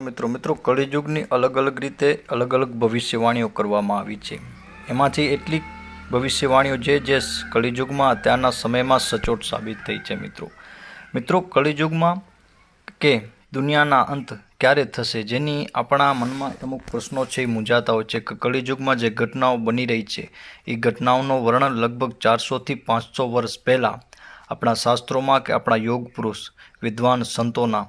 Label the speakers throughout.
Speaker 1: મિત્રો મિત્રો કળિયુગની અલગ અલગ રીતે અલગ અલગ ભવિષ્યવાણીઓ કરવામાં આવી છે. એમાંથી એટલી ભવિષ્યવાણીઓ જે જે કળિયુગમાં અત્યારના સમયમાં સચોટ સાબિત થઈ છે, મિત્રો. મિત્રો કળિયુગમાં કે દુનિયાના અંત ક્યારે થશે જેની આપણા મનમાં અમુક પ્રશ્નો છે એ મૂંઝાતા હોય છે કે કળિયુગમાં જે ઘટનાઓ બની રહી છે, એ ઘટનાઓનું વર્ણન લગભગ ચારસોથી પાંચસો વર્ષ પહેલાં આપણા શાસ્ત્રોમાં કે આપણા યોગ પુરુષ વિદ્વાન સંતોના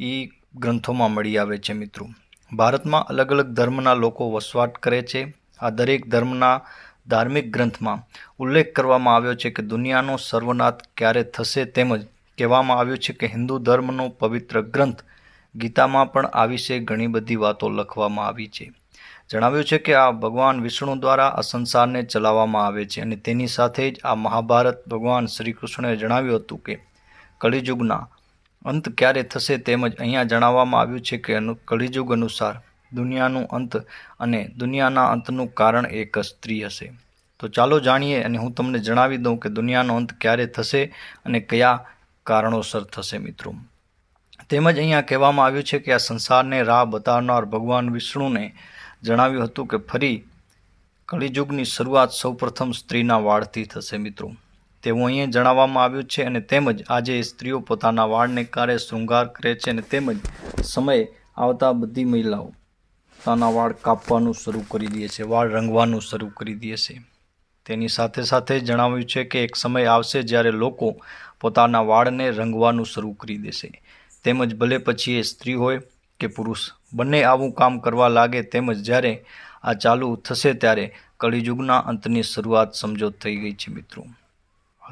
Speaker 1: એ ગ્રંથોમાં મળી આવે છે મિત્રો. ભારતમાં અલગ અલગ ધર્મના લોકો વસવાટ કરે છે. આ દરેક ધર્મના ધાર્મિક ગ્રંથમાં ઉલ્લેખ કરવામાં આવ્યો છે કે દુનિયાનો સર્વનાથ ક્યારે થશે તેમજ કહેવામાં આવ્યું છે કે હિન્દુ ધર્મનો પવિત્ર ગ્રંથ ગીતામાં પણ આ વિશે ઘણી બધી વાતો લખવામાં આવી છે. જણાવ્યું છે કે આ ભગવાન વિષ્ણુ દ્વારા આ સંસારને ચલાવવામાં આવે છે અને તેની સાથે જ આ મહાભારત ભગવાન શ્રી કૃષ્ણએ જણાવ્યું હતું કે કલિયુગના અંત ક્યારે થશે તેમજ અહીંયા જણાવવામાં આવ્યું છે કે અનુ, કલિયુગ અનુસાર દુનિયાનું અંત અને દુનિયાના અંતનું કારણ એક સ્ત્રી હશે. તો ચાલો જાણીએ અને હું તમને જણાવી દઉં કે દુનિયાનો અંત ક્યારે થશે અને કયા કારણોસર થશે મિત્રો. તેમજ અહીંયા કહેવામાં આવ્યું છે કે આ સંસારને રાહ બતાવનાર ભગવાન વિષ્ણુને જણાવ્યું હતું કે ફરી કળિયુગની શરૂઆત સૌપ્રથમ સ્ત્રીના વાળથી થશે મિત્રો. તેવું અહીંયા જણાવવામાં આવ્યું છે અને તેમજ આજે સ્ત્રીઓ પોતાના વાળને કારે શૃંગાર કરે છે અને તેમજ સમય આવતા બધી મહિલાઓ પોતાના વાળ કાપવાનું શરૂ કરી દે છે, વાળ રંગવાનું શરૂ કરી દે છે. તેની સાથે સાથે જણાવ્યું છે કે એક સમય આવશે જ્યારે લોકો પોતાના વાળને રંગવાનું શરૂ કરી દેશે તેમજ ભલે પછી એ સ્ત્રી હોય કે પુરુષ, બંને આવું કામ કરવા લાગે તેમજ જ્યારે આ ચાલુ થશે ત્યારે કળિયુગના અંતની શરૂઆત સમજો થઈ ગઈ છે મિત્રો.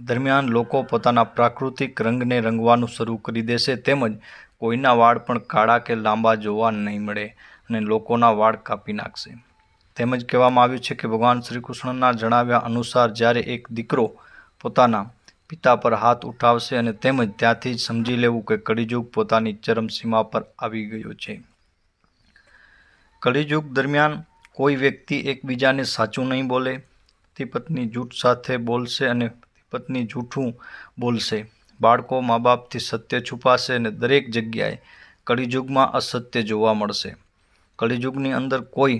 Speaker 1: દરમિયાન લોકો પોતાના પ્રાકૃતિક રંગને રંગવાનું શરૂ કરી દેશે તેમજ કોઈના વાળ પણ કાળા કે લાંબા જોવા નહીં મળે અને લોકોના વાળ કાપી નાખશે. તેમજ કહેવામાં આવ્યું છે કે ભગવાન શ્રી કૃષ્ણના જણાવ્યા અનુસાર જ્યારે એક દીકરો પોતાના પિતા પર હાથ ઉઠાવશે અને તેમજ ત્યાંથી જ સમજી લેવું કે કળિયુગ પોતાની ચરમસીમા પર આવી ગયો છે. કળિયુગ દરમિયાન કોઈ વ્યક્તિ એકબીજાને સાચું નહીં બોલે પતિ પત્ની જૂઠ સાથે બોલશે અને પત્ની જૂઠું બોલશે. બાળકો મા બાપથી સત્ય છુપાશે અને દરેક જગ્યાએ કળીયુગમાં અસત્ય જોવા મળશે. કળીયુગની અંદર કોઈ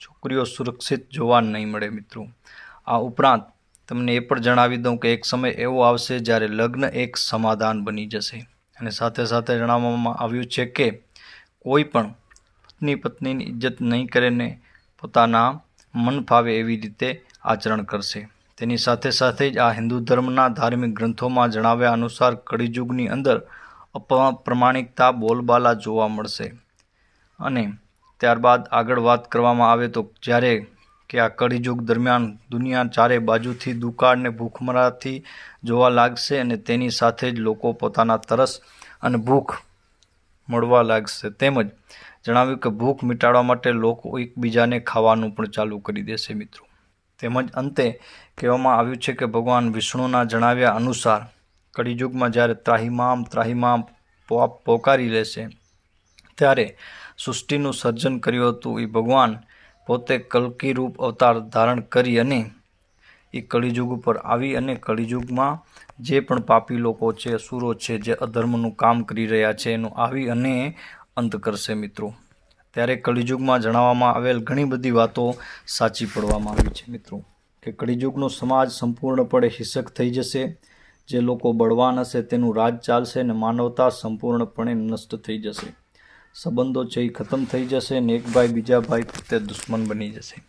Speaker 1: છોકરીઓ સુરક્ષિત જોવા નહીં મળે મિત્રો. આ ઉપરાંત તમને એ પણ જણાવી દઉં કે એક સમય એવો આવશે જ્યારે લગ્ન એક સમાધાન બની જશે. અને સાથે સાથે જણાવવામાં આવ્યું છે કે કોઈ પણ પત્ની પત્નીની ઇજ્જત નહીં કરે ને પોતાના મન ફાવે એવી રીતે આચરણ કરશે. તેની સાથે સાથે જ આ હિન્દુ ધર્મના ધાર્મિક ગ્રંથોમાં જણાવ્યા અનુસાર કળિયુગની અંદર અપ્રમાણિકતા બોલબાલા જોવા મળશે. અને ત્યારબાદ આગળ વાત કરવામાં આવે તો જ્યારે કે આ કળિયુગ દરમિયાન દુનિયા ચારે બાજુથી દુકાળ ને ભૂખમરાથી જોવા લાગશે અને તેની સાથે જ લોકો પોતાના તરસ અને ભૂખ મળવા લાગશે. તેમજ જણાવ્યું કે ભૂખ મિટાડવા માટે લોકો એકબીજાને ખાવાનું પણ ચાલુ કરી દેશે મિત્રો. તેમજ અંતે કહેવામાં આવ્યું છે કે ભગવાન વિષ્ણુના જણાવ્યા અનુસાર કળિયુગમાં જ્યારે ત્રાહિમામ ત્રાહિમામ પોપ પોકારી લેશે, ત્યારે સૃષ્ટિનું સર્જન કર્યું હતું. એ ભગવાન પોતે કલ્કી રૂપ અવતાર ધારણ કરી અને એ કળિયુગ ઉપર આવી અને કળિયુગમાં જે પણ પાપી લોકો છે, અસુરો છે, જે અધર્મનું કામ કરી રહ્યા છે, એનું આવી અને અંત કરશે મિત્રો. ત્યારે કળિયુગમાં જણાવવામાં આવેલ ઘણી બધી વાતો સાચી પડવામાં આવી છે. મિત્રો, કે કળિયુગનો સમાજ સંપૂર્ણપણે હિંસક થઈ જશે, જે લોકો બળવાન હશે તેનું રાજ ચાલશે અને માનવતા સંપૂર્ણપણે નષ્ટ થઈ જશે. સંબંધો છે એ ખતમ થઈ જશે અને એક ભાઈ બીજા ભાઈ પ્રત્યે દુશ્મન બની જશે.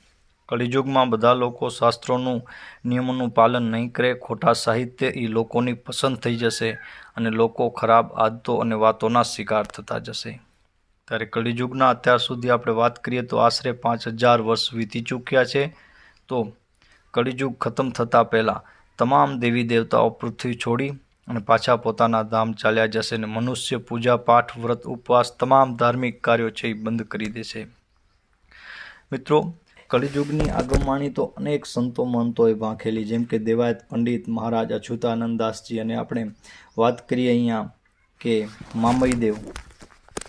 Speaker 1: કળિયુગમાં બધા લોકો શાસ્ત્રોનું, નિયમોનું પાલન નહીં કરે, ખોટા સાહિત્ય એ લોકોની પસંદ થઈ જશે અને લોકો ખરાબ આદતો અને વાતોના શિકાર થતા જશે. ત્યારે કળિયુગના અત્યાર સુધી આપણે વાત કરીએ તો આશરે પાંચ હજાર વર્ષ વીતી ચૂક્યા છે. તો કળિયુગ ખતમ થતાં પહેલાં તમામ દેવી દેવતાઓ પૃથ્વી છોડી અને પાછા પોતાના ધામ ચાલ્યા જશે અને મનુષ્ય પૂજા, પાઠ, વ્રત, ઉપવાસ તમામ ધાર્મિક કાર્યો છે એ બંધ કરી દેશે. મિત્રો, કળિયુગની આગમવાણી તો અનેક સંતો મંતોએ વાંખેલી, જેમ કે દેવાયત પંડિત મહારાજ અચ્યુતાનંદ દાસજી અને આપણે વાત કરીએ અહીંયા કે મામયદેવ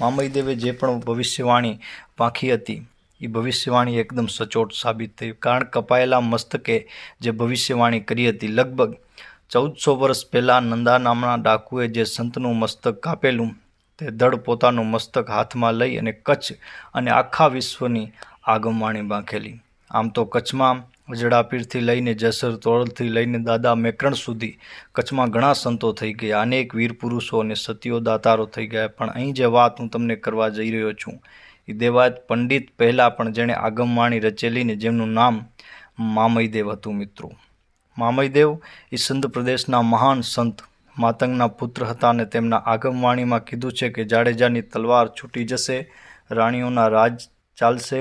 Speaker 1: મામયદેવે જે પણ ભવિષ્યવાણી પાંખી હતી એ ભવિષ્યવાણી એકદમ સચોટ સાબિત થઈ. કારણ કપાયેલા મસ્તકે જે ભવિષ્યવાણી કરી હતી, લગભગ ચૌદસો વર્ષ પહેલાં નંદા નામના ડાકુએ જે સંતનું મસ્તક કાપેલું, તે દળ પોતાનું મસ્તક હાથમાં લઈ અને કચ્છ અને આખા વિશ્વની આગમવાણી બાંખેલી. આમ તો કચ્છમાં અજડાપીરથી લઈને જસર તોરલથી લઈને દાદા મેકરણ સુધી કચ્છમાં ઘણા સંતો થઈ ગયા. અનેક વીર પુરુષો અને સતીઓ દાતારો થઈ ગયા. પણ અહીં જે વાત હું તમને કરવા જઈ રહ્યો છું, એ દેવાયત પંડિત પહેલાં પણ જેણે આગમવાણી રચેલી ને જેમનું નામ મામયદેવ હતું મિત્રો. મામયદેવ એ સંત પ્રદેશના મહાન સંત, માતંગના પુત્ર હતા અને તેમના આગમવાણીમાં કીધું છે કે જાડેજાની તલવાર છૂટી જશે, રાણીઓના રાજ ચાલશે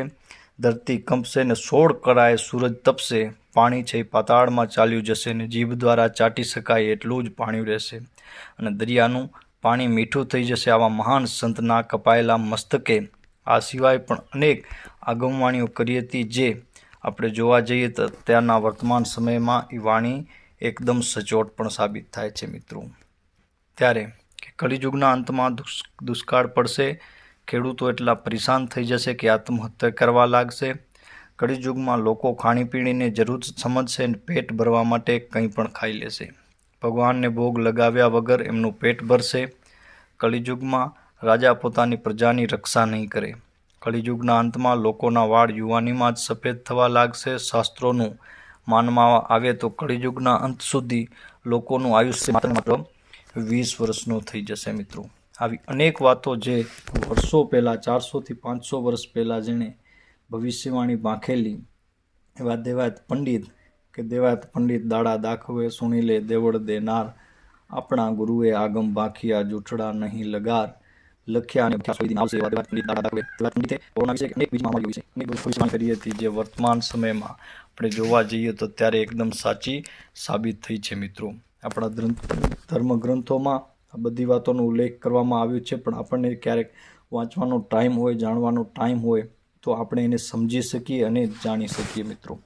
Speaker 1: ધરતી કંપશે ને સોળ કરાએ સૂરજ તપશે. પાણી છે એ પાતાળમાં ચાલ્યું જશે ને જીભ દ્વારા ચાટી શકાય એટલું જ પાણી રહેશે. અને દરિયાનું પાણી મીઠું થઈ જશે આવા મહાન સંતના કપાયેલા મસ્તકે. આ સિવાય પણ અનેક આગમવાણીઓ કરી હતી જે આપણે જોવા જઈએ તો અત્યારના વર્તમાન સમયમાં એ વાણી એકદમ સચોટ પણ સાબિત થાય છે મિત્રો. ત્યારે કે કળિયુગના અંતમાં દુષ- દુષ્કાળ પડશે ખેડૂતો એટલા પરેશાન થઈ જશે કે આત્મહત્યા કરવા લાગશે. કળીયુગમાં લોકો ખાણીપીણીને જરૂર સમજશે અને પેટ ભરવા માટે કંઈ પણ ખાઈ લેશે. ભગવાનને ભોગ લગાવ્યા વગર એમનું પેટ ભરશે. કળીયુગમાં રાજા પોતાની પ્રજાની રક્ષા નહીં કરે. કળીયુગના અંતમાં લોકોના વાળ યુવાનીમાં જ સફેદ થવા લાગશે. શાસ્ત્રોનું માનવામાં આવે તો કળીયુગના અંત સુધી લોકોનું આયુષ્ય માત્ર વીસ વર્ષનું થઈ જશે મિત્રો. આવી અનેક વાતો જે વર્ષો પહેલાં, ચારસોથી પાંચસો વર્ષ પહેલાં જેણે ભવિષ્યવાણી બાંખેલી, એવા દેવાયત પંડિત કે દેવાયત પંડિત દાડા દાખવે, સુણી લે, દેવળ દેનાર, આપણા ગુરુએ આગમ બાંખિયા, જૂઠડા નહીં લગાર, લખ્યા અને આવશે કરી હતી જે વર્તમાન સમયમાં આપણે જોવા જઈએ તો ત્યારે એકદમ સાચી સાબિત થઈ છે મિત્રો. આપણા ધર્મ ગ્રંથોમાં આ બધી વાતોનો ઉલ્લેખ કરવામાં આવ્યો છે, પણ આપણને ક્યારેક વાંચવાનો ટાઈમ હોય, જાણવાનો ટાઈમ હોય, તો આપણે એને સમજી શકીએ અને જાણી શકીએ મિત્રો.